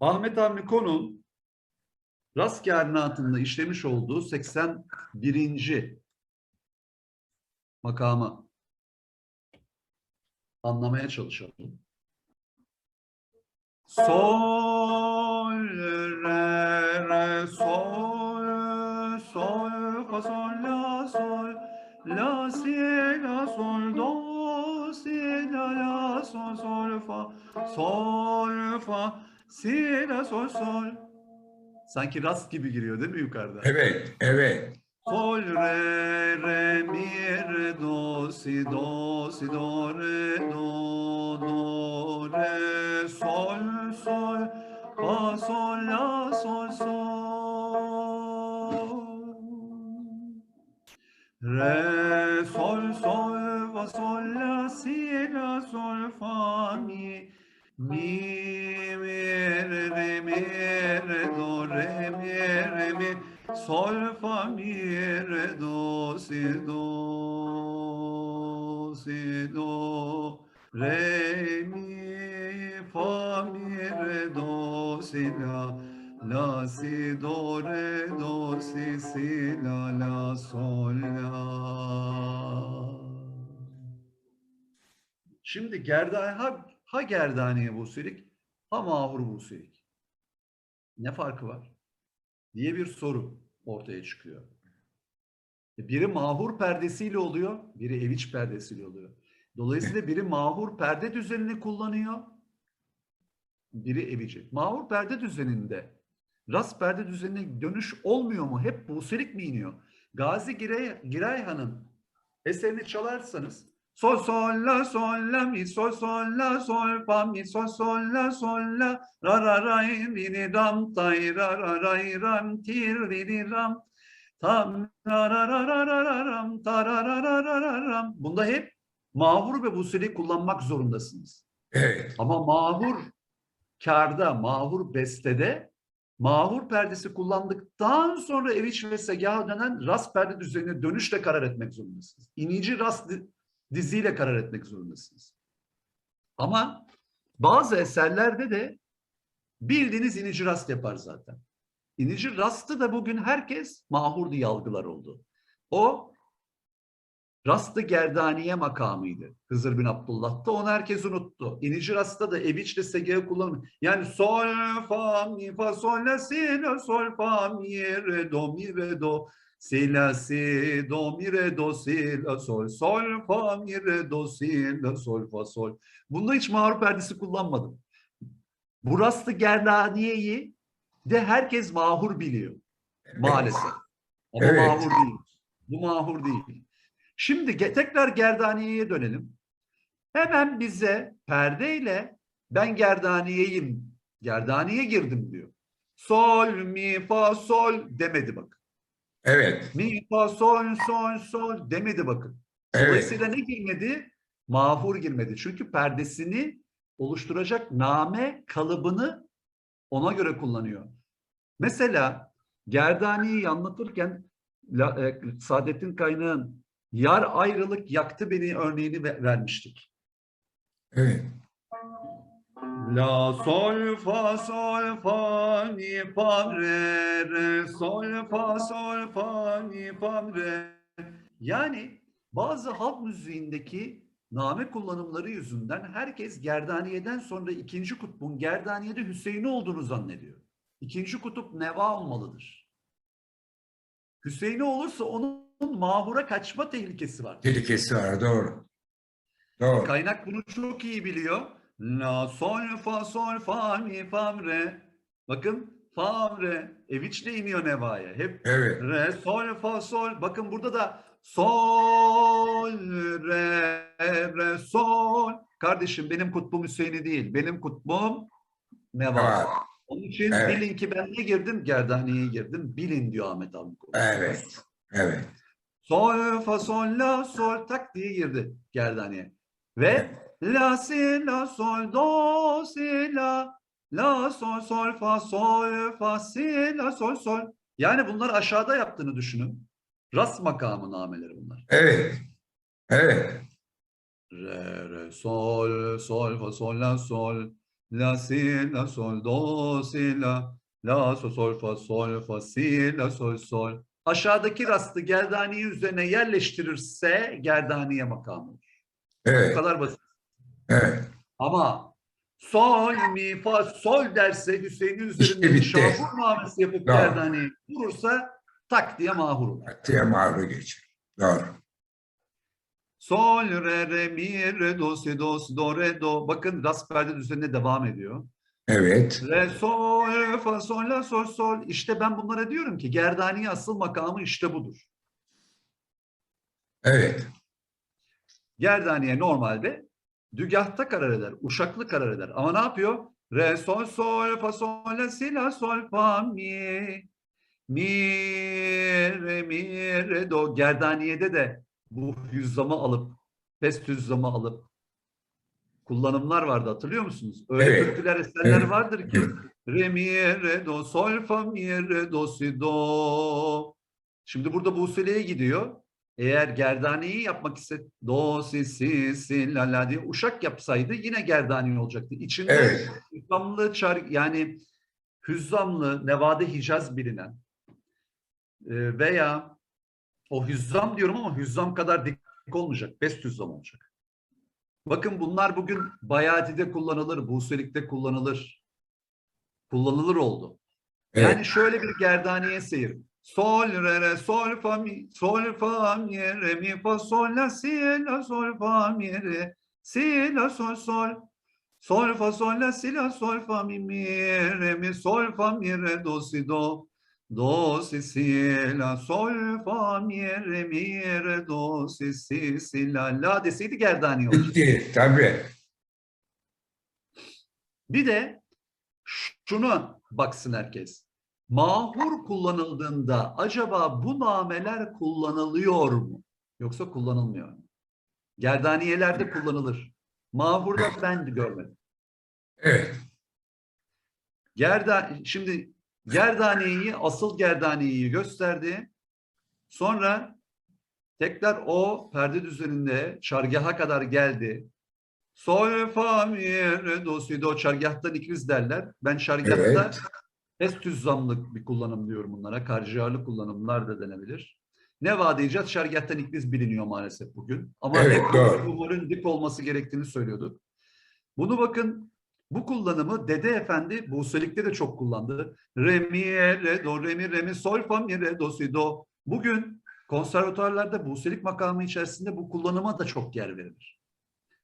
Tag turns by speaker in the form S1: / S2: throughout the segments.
S1: Ahmet Hamdi Kon'un rast kâinatında işlemiş olduğu 81. makamı anlamaya çalışalım. Sol, re, re, sol, sol, fa, sol, la, sol, la, si, la, sol, do, si, la, la, sol, sol, fa, sol, fa, si, la, sol, sol. Sanki rast gibi giriyor değil mi yukarıda?
S2: Evet, evet.
S1: Sol, re, re, mi, re, do, si, do, si, do, re, do, do, re, sol, sol, fa, sol, la, sol, sol. Re, sol, sol, fa, sol, la, si, la, sol, fa, mi, mi, mi, re, do, re, mi, re, mi, sol, fa, mi, re, do, si, do, si, do, re, mi, fa, mi, re, do, si, la, la, si, do, re, do, si, si, la, la, sol, la. Şimdi gerdane ha, ha gerdaneye busilik ha mahur busilik. Ne farkı var? diye bir soru ortaya çıkıyor. E, Biri mahur perdesiyle oluyor, biri eviç perdesiyle oluyor. Dolayısıyla biri mahur perde düzenini kullanıyor, biri evici. Mahur perde düzeninde rast perde düzenine dönüş olmuyor mu? Hep buselik mi iniyor? Gazi Giray, Girayhan'ın eserini çalarsanız sol sol la sol la mi sol sol la sol fa mi sol sol la sol la ra ra ray mi ni ram tay ra ra ray ram tir di di ram tam ra ra ra ra ra ra ram ta ra ra ra ra ra ram bunda hep mahur ve busuli kullanmak zorundasınız.
S2: Evet,
S1: Ama mahur karda, mahur bestede mahur perdesi kullandıktan sonra eviç ve segaha dönen rast perde düzenine dönüşle karar etmek zorundasınız. İnici rast diziyle karar etmek zorundasınız. Ama bazı eserlerde de bildiğiniz inici rast yapar zaten. İnici rastı da bugün herkes mahur diye oldu. O Rastı Gerdaniye makamıydı. Hızır bin Abdullah'ta onu herkes unuttu. İnici rasta da eviçle segeye kullanılıyor. Yani sol fa mi fa sol la si la sol fa mi re do mi re do si la si do mi re do si la sol sol fa mi re do si la sol fa sol. Bunda hiç mahur perdesi kullanmadım. Bu rastı Gerdaniye'yi de herkes mahur biliyor. Maalesef. Ama
S2: Evet.
S1: mahur değil. Bu mahur değil. Şimdi tekrar gerdaniyeye dönelim. Hemen bize perdeyle ben gerdaniyeyim, gerdaniye girdim diyor. Sol, mi, fa, sol demedi bakın.
S2: Evet,
S1: Mi, fa, sol, sol, sol demedi bakın.
S2: evet.
S1: Dolayısıyla ne girmedi? Mahur girmedi. Çünkü perdesini oluşturacak name kalıbını ona göre kullanıyor. Mesela Gerdani'yi anlatırken La- e, Saadettin Kaynağ'ın Yar ayrılık yaktı beni örneğini ve- vermiştik.
S2: evet.
S1: La sol fa sol fa mi fa re re sol fa sol fa mi fa re. Yani bazı halk müziğindeki name kullanımları yüzünden herkes Gerdaniye'den sonra ikinci kutbun Gerdaniye'de Hüseyin'i olduğunu zannediyor. İkinci kutup Neva olmalıdır. Hüseyin'i olursa onun mahura kaçma tehlikesi var.
S2: Tehlikesi var, doğru. Doğru.
S1: Kaynak bunu çok iyi biliyor. La sol fa sol fa mi fa re. Bakın fa re. Eviçle iniyor nevaya. Hep
S2: Evet,
S1: re sol fa sol. Bakın burada da sol re re sol. Kardeşim benim kutbum Hüseyin'i değil. Benim kutbum neva.
S2: var.
S1: Onun için
S2: Evet.
S1: bilin ki ben ne girdim? Gerdaniyeye girdim. Bilin diyor Ahmet abi.
S2: Evet, evet.
S1: Sol, fa, sol, la, sol tak diye girdi gerdaniye. Ve la, si, la, sol, do, si, la, la, sol, sol, fa, sol, fa, si, la, sol, sol. Yani bunlar aşağıda yaptığını düşünün. Ras makamı nameleri bunlar.
S2: Evet, evet.
S1: Re, re, sol, sol, fa, sol, la, sol, la si la sol do si la la sol sol fa sol fa si la sol sol. Aşağıdaki rastı gerdaniye üzerine yerleştirirse gerdaniye makamı olur. Bu
S2: Evet.
S1: kadar basit.
S2: Evet.
S1: Ama sol mi fa sol derse Hüseyin'in üzerinde
S2: bitti.
S1: şahur muamelesi yapıp
S2: Doğru.
S1: gerdaniye vurursa tak diye mahur olur.
S2: Diye mağru geçer. Doğru.
S1: Sol, re, re, mi, re, do, si, do, si, do, re, do. Bakın rast perde düzenine devam ediyor.
S2: Evet.
S1: Re, sol, fa, sol, la, sol, sol. İşte ben bunlara diyorum ki gerdaniye asıl makamı işte budur.
S2: Evet.
S1: Gerdaniye normalde dügahta karar eder, uşaklı karar eder. Ama ne yapıyor? Re, sol, sol, fa, sol, la, si, la, sol, fa, mi. Mi, re, mi, re, do. Gerdaniyede de bu hüzzamı alıp, pest hüzzamı alıp kullanımlar vardı hatırlıyor musunuz? Öyle
S2: Evet.
S1: türküler, eserler
S2: Evet.
S1: vardır ki re, mi, re, do, sol, fa, mi, re, do, si, do. Şimdi burada bu usuleye gidiyor. Eğer gerdaneyi yapmak ise do, si, si, si, la, la diye uşak yapsaydı yine gerdane olacaktı. İçinde
S2: Evet.
S1: hüzzamlı çar yani hüzzamlı Nevade Hicaz bilinen e, veya o hüzzam diyorum ama hüzzam kadar dik olmayacak. Best hüzzam olacak. Bakın bunlar bugün Bayadi'de kullanılır, Buselik'te kullanılır. Kullanılır oldu.
S2: Evet.
S1: Yani şöyle bir gerdaneye seyir. Sol, re, re, sol, fa, mi, sol, fa, mi, re, mi, fa, sol, la, si, la, sol, fa, mi, re, si, la, sol, sol. Sol, fa, sol, la, si, la, sol, fa, mi, mi, re, mi, sol, fa, mi, re, do, si, do. Do, si, si, la, sol, fa, mi, re, mi, re, do, si, si, si, la, la deseydi gerdani olacak.
S2: Bitti. Tabii.
S1: Bir de şunu baksın herkes. Mahur kullanıldığında acaba bu nameler kullanılıyor mu? Yoksa kullanılmıyor mu? Gerdaniyelerde kullanılır. Mahurda ben görmedim.
S2: Evet.
S1: Gerda, şimdi gerdaniyeyi, asıl gerdaniyeyi gösterdi. Sonra tekrar o perde düzeninde çargaha kadar geldi. Sol, fa, mi, re, do, si, do. Çargahtan ikriz derler. Ben çargahta
S2: Evet.
S1: Est düzzamlık bir kullanım diyorum bunlara. Karciğerli kullanımlar da denebilir. Ne vaat icat şergahtan ikriz biliniyor maalesef bugün. Ama
S2: Evet, doğru.
S1: dik olması gerektiğini söylüyorduk. Bunu bakın bu kullanımı Dede Efendi Buselik'te de çok kullandı. Re, mi, re, do, re, mi, re, mi, sol, fa, mi, re, do, si, do. Bugün konservatuarlarda Buselik makamı içerisinde bu kullanıma da çok yer verilir.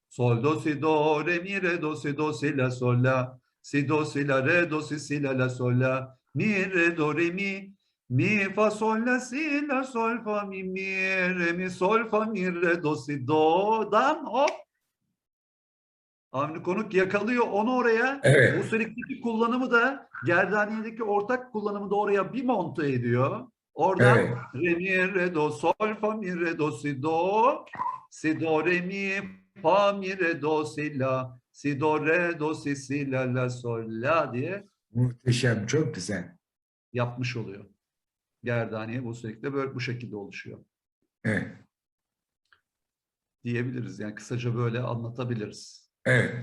S1: Sol, do, si, do, re, mi, re, do, si, do, si, la, sol, la. Si, do, si, la, re, do, si, si, la, la, sol, la. Mi, re, do, re, mi. Mi, fa, sol, la, si, la, sol, fa, mi, mi, re, mi, sol, fa, mi, re, do, si, do. Dan, hop. Avni Konuk yakalıyor onu oraya.
S2: Evet.
S1: Bu sürekliki kullanımı da Gerdaniyedeki ortak kullanımı da oraya bir monte ediyor. Oradan
S2: Evet.
S1: re, mi, re, do, sol, fa, mi, re, do, si, do. Si, do, re, mi, fa, mi, re, do, si, la. Si, do, re, do, si, si, la, la, sol, la diye
S2: Muhteşem. Çok güzel.
S1: yapmış oluyor. Gerdaniye bu sürekli böyle bu şekilde oluşuyor
S2: Evet.
S1: diyebiliriz. Yani kısaca böyle anlatabiliriz.
S2: Evet.